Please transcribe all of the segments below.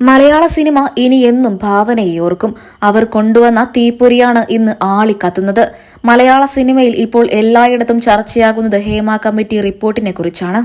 മലയാള cinema ഇനി എന്നും ഭാവനയെ ഓർക്കും. അവർ കൊണ്ടുവന്ന തീപ്പൊരിയാണ് ഇന്ന് ആളിക്കത്തുന്നത് മലയാള സിനിമയിൽ ഇപ്പോൾ എല്ലായിടത്തും ചർച്ചയാകുന്നത് ഹേമ കമ്മിറ്റി റിപ്പോർട്ടിനെ കുറിച്ചാണ്.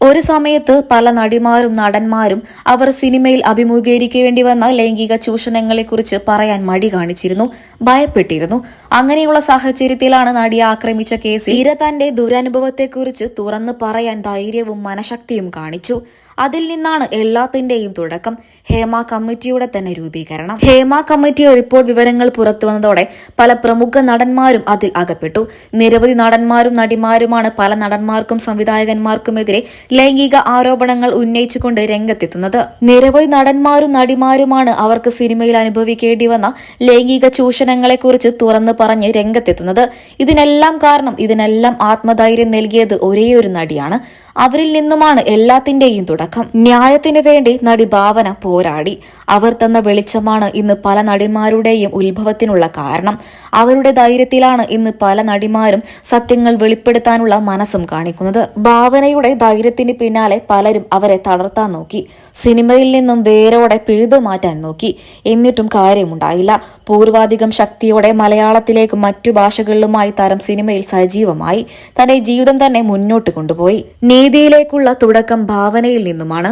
ഒരു സമയത്ത് പല നടിമാരും നടന്മാരും അവർ സിനിമയിൽ അഭിമുഖീകരിക്കേണ്ടി വന്ന ലൈംഗിക ചൂഷണങ്ങളെക്കുറിച്ച് പറയാൻ മടി കാണിച്ചിരുന്നു ഭയപ്പെട്ടിരുന്നു. അങ്ങനെയുള്ള സാഹചര്യത്തിലാണ് നടിയെ ആക്രമിച്ച കേസിൽ ഇര തന്റെ ദുരനുഭവത്തെക്കുറിച്ച് തുറന്നു പറയാൻ ധൈര്യവും മനഃശക്തിയും കാണിച്ചു. അതിൽ നിന്നാണ് എല്ലാത്തിന്റെയും തുടക്കം. ഹേമ കമ്മിറ്റിയുടെ തന്നെ രൂപീകരണം. ഹേമ കമ്മിറ്റി റിപ്പോർട്ട് വിവരങ്ങൾ പുറത്തു വന്നതോടെ പല പ്രമുഖ നടന്മാരും അതിൽ അകപ്പെട്ടു. നിരവധി നടന്മാരും നടിമാരുമാണ് പല നടന്മാർക്കും സംവിധായകന്മാർക്കുമെതിരെ ലൈംഗിക ആരോപണങ്ങൾ ഉന്നയിച്ചുകൊണ്ട് രംഗത്തെത്തുന്നത്. നിരവധി നടന്മാരും നടിമാരുമാണ് അവർക്ക് സിനിമയിൽ അനുഭവിക്കേണ്ടി വന്ന ലൈംഗിക ചൂഷണങ്ങളെക്കുറിച്ച് തുറന്നു പറഞ്ഞ് രംഗത്തെത്തുന്നത്. ഇതിനെല്ലാം കാരണം ഇതിനെല്ലാം ആത്മധൈര്യം നൽകിയത് ഒരേയൊരു നടിയാണ്. അവരിൽ നിന്നുമാണ് എല്ലാത്തിന്റെയും തുടക്കം. ന്യായത്തിനു വേണ്ടി നടി ഭാവന പോരാടി. അവർ തന്ന വെളിച്ചമാണ് ഇന്ന് പല നടിമാരുടെയും ഉത്ഭവത്തിനുള്ള കാരണം. അവരുടെ ധൈര്യത്തിലാണ് ഇന്ന് പല നടിമാരും സത്യങ്ങൾ വെളിപ്പെടുത്താനുള്ള മനസ്സും കാണിക്കുന്നത്. ഭാവനയുടെ ധൈര്യത്തിന് പിന്നാലെ പലരും അവരെ തളർത്താൻ നോക്കി. സിനിമയിൽ നിന്നും വേരോടെ പിഴുതു മാറ്റാൻ നോക്കി. എന്നിട്ടും കാര്യമുണ്ടായില്ല. പൂർവാധികം ശക്തിയോടെ മലയാളത്തിലേക്ക് മറ്റു ഭാഷകളിലുമായി തരം സിനിമയിൽ സജീവമായി. തന്റെ ജീവിതം തന്നെ മുന്നോട്ട് കൊണ്ടുപോയി. നീതിയിലേക്കുള്ള തുടക്കം ഭാവനയിൽ നിന്നുമാണ്.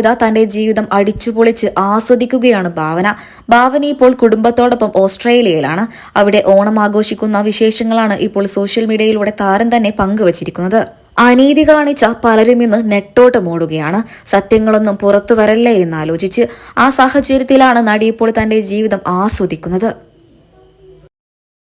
ഇതാ തന്റെ ജീവിതം അടിച്ചുപൊളിച്ച് ആസ്വദിക്കുകയാണ് ഭാവന. ഭാവന ഇപ്പോൾ കുടുംബത്തോടൊപ്പം ഓസ്ട്രേലിയയിലാണ്. അവിടെ ഓണം ആഘോഷിക്കുന്ന വിശേഷങ്ങളാണ് ഇപ്പോൾ സോഷ്യൽ മീഡിയയിലൂടെ താരം തന്നെ പങ്കുവച്ചിരിക്കുന്നത്. അനീതി കാണിച്ച പലരും ഇന്ന് നെട്ടോട്ടമോടുകയാണ്. സത്യങ്ങളൊന്നും പുറത്തു വരല്ലേ എന്നാലോചിച്ച് ആ സാഹചര്യത്തിലാണ് നടി ഇപ്പോൾ തന്റെ ജീവിതം ആസ്വദിക്കുന്നത്.